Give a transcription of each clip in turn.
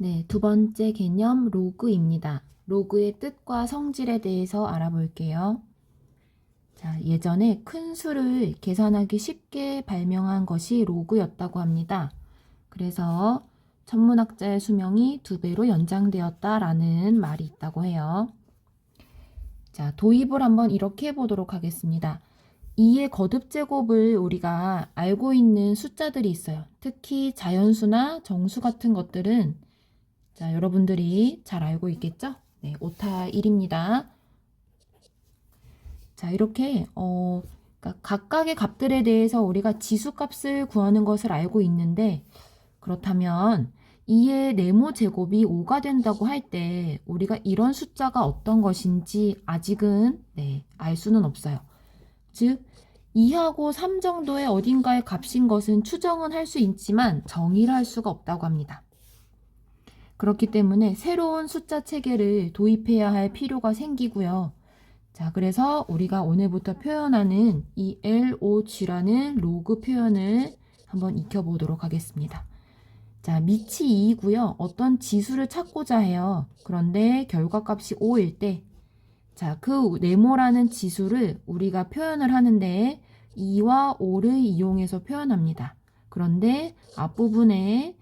네, 두 번째 개념 로그입니다. 로그의 뜻과 성질에 대해서 알아볼게요. 자, 예전에 큰 수를 계산하기 쉽게 발명한 것이 로그였다고 합니다. 그래서 천문학자의 수명이 두 배로 연장되었다라는 말이 있다고 해요. 자, 도입을 한번 이렇게 해보도록 하겠습니다. 2의 거듭 제곱을 우리가 알고 있는 숫자들이 있어요. 특히 자연수나 정수 같은 것들은 자, 여러분들이 잘 알고 있겠죠? 네, 오타 1입니다. 자, 이렇게 어, 그러니까 각각의 값들에 대해서 우리가 지수값을 구하는 것을 알고 있는데 그렇다면 2의 네모 제곱이 5가 된다고 할 때 우리가 이런 숫자가 어떤 것인지 아직은 네, 알 수는 없어요. 즉 2하고 3 정도의 어딘가의 값인 것은 추정은 할 수 있지만 정의를 할 수가 없다고 합니다. 그렇기 때문에 새로운 숫자 체계를 도입해야 할 필요가 생기고요. 자, 그래서 우리가 오늘부터 표현하는 이 LOG라는 로그 표현을 한번 익혀보도록 하겠습니다. 자, 밑이 2이고요. 어떤 지수를 찾고자 해요. 그런데 결과값이 5일 때, 자, 그 네모라는 지수를 우리가 표현을 하는데 2와 5를 이용해서 표현합니다. 그런데 앞부분에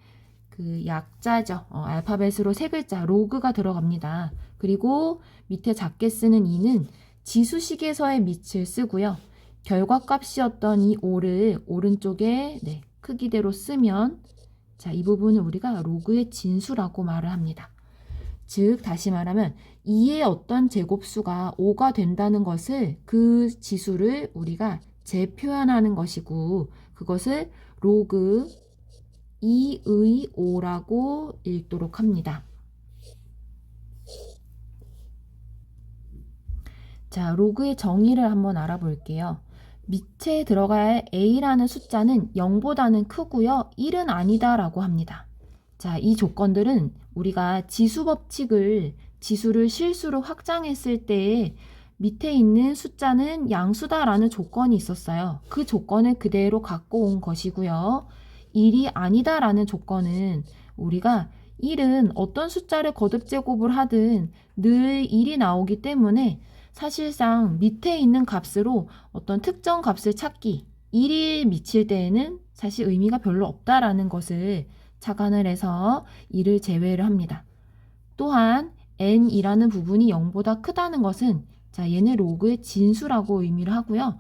그 약자죠. 어, 알파벳으로 세 글자 로그가 들어갑니다. 그리고 밑에 작게 쓰는 2는 지수식에서의 밑을 쓰고요. 결과값이었던 이 5를 오른쪽에 네, 크기대로 쓰면 자, 이 부분을 우리가 로그의 진수라고 말을 합니다. 즉, 다시 말하면 2의 어떤 제곱수가 5가 된다는 것을 그 지수를 우리가 재표현하는 것이고 그것을 로그 2의 5라고 읽도록 합니다. 자, 로그의 정의를 한번 알아볼게요. 밑에 들어갈 a라는 숫자는 0보다는 크고요. 1은 아니다라고 합니다. 자, 이 조건들은 우리가 지수 법칙을 지수를 실수로 확장했을 때 밑에 있는 숫자는 양수다라는 조건이 있었어요. 그 조건을 그대로 갖고 온 것이고요. 1이 아니다라는 조건은 우리가 1은 어떤 숫자를 거듭 제곱을 하든 늘 1이 나오기 때문에 사실상 밑에 있는 값으로 어떤 특정 값을 찾기 1이 미칠 때에는 사실 의미가 별로 없다라는 것을 착안을 해서 1을 제외를 합니다. 또한 n이라는 부분이 0보다 크다는 것은 자 얘는 로그의 진수라고 의미를 하고요.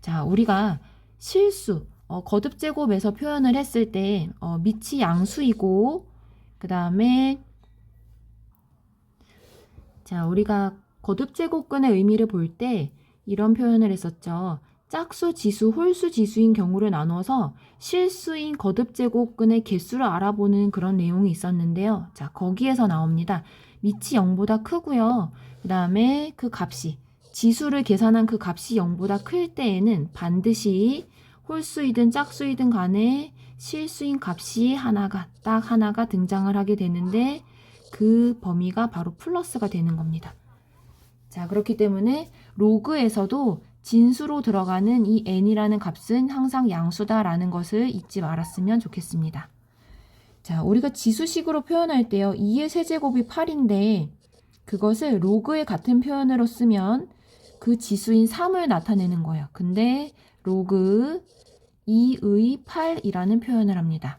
자 우리가 실수 어, 거듭 제곱에서 표현을 했을 때 어, 밑이 양수이고 그 다음에 자 우리가 거듭 제곱근의 의미를 볼 때 이런 표현을 했었죠. 짝수, 지수, 홀수, 지수인 경우를 나눠서 실수인 거듭 제곱근의 개수를 알아보는 그런 내용이 있었는데요. 자, 거기에서 나옵니다. 밑이 0보다 크고요. 그 다음에 그 값이 지수를 계산한 그 값이 0보다 클 때에는 반드시 홀수이든 짝수이든 간에 실수인 값이 하나가 딱 하나가 등장을 하게 되는데 그 범위가 바로 플러스가 되는 겁니다. 자, 그렇기 때문에 로그에서도 진수로 들어가는 이 n이라는 값은 항상 양수다라는 것을 잊지 말았으면 좋겠습니다. 자, 우리가 지수식으로 표현할 때요. 2의 세제곱이 8인데 그것을 로그의 같은 표현으로 쓰면 그 지수인 3을 나타내는 거예요. 근데 로그 2의 8이라는 표현을 합니다.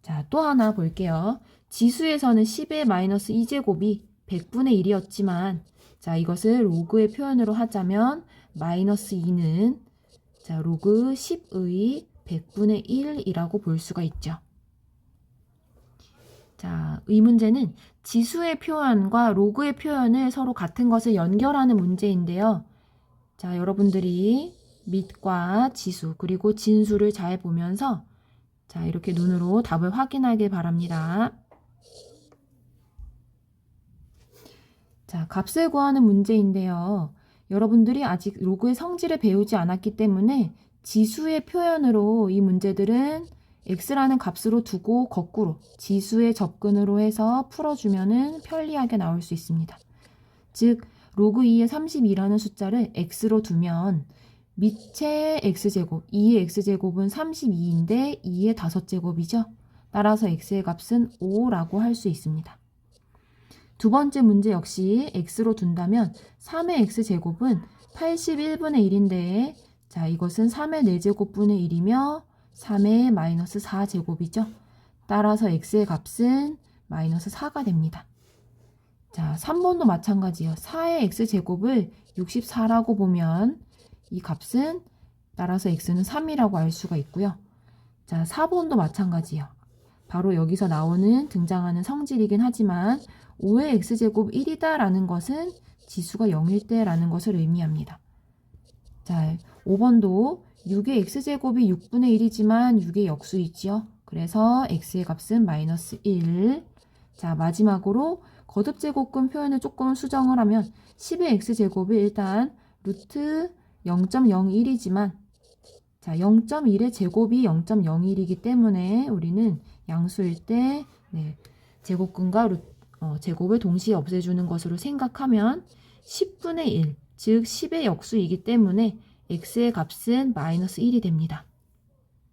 자, 또 하나 볼게요. 지수에서는 10의 마이너스 2제곱이 100분의 1이었지만 자, 이것을 로그의 표현으로 하자면 마이너스 2는 자, 로그 10의 100분의 1이라고 볼 수가 있죠. 자, 이 문제는 지수의 표현과 로그의 표현을 서로 같은 것을 연결하는 문제인데요. 자, 여러분들이 밑과 지수 그리고 진수를 잘 보면서 자, 이렇게 눈으로 답을 확인하길 바랍니다. 자, 값을 구하는 문제인데요. 여러분들이 아직 로그의 성질을 배우지 않았기 때문에 지수의 표현으로 이 문제들은 x라는 값으로 두고 거꾸로 지수의 접근으로 해서 풀어주면 편리하게 나올 수 있습니다. 즉, 로그 2의 32라는 숫자를 x로 두면 밑에 x제곱, 2의 x제곱은 32인데 2의 5제곱이죠. 따라서 x의 값은 5라고 할 수 있습니다. 두 번째 문제 역시 x로 둔다면 3의 x제곱은 81분의 1인데 자 이것은 3의 4제곱분의 1이며 3의 마이너스 4제곱이죠. 따라서 x의 값은 마이너스 4가 됩니다. 자 3번도 마찬가지예요. 4의 x제곱을 64라고 보면 이 값은 따라서 x는 3이라고 알 수가 있고요. 자 4번도 마찬가지예요. 바로 여기서 나오는 등장하는 성질이긴 하지만 5의 x제곱 1이다 라는 것은 지수가 0일 때 라는 것을 의미합니다. 자, 5번도 6의 x제곱이 6분의 1이지만 6의 역수이지요. 그래서 x의 값은 마이너스 1. 자, 마지막으로 거듭제곱근 표현을 조금 수정을 하면 10의 x제곱이 일단 루트 0.01이지만 자, 0.1의 제곱이 0.01이기 때문에 우리는 양수일 때 네, 제곱근과 루, 어, 제곱을 동시에 없애주는 것으로 생각하면 10분의 1, 즉 10의 역수이기 때문에 x의 값은 마이너스 1이 됩니다.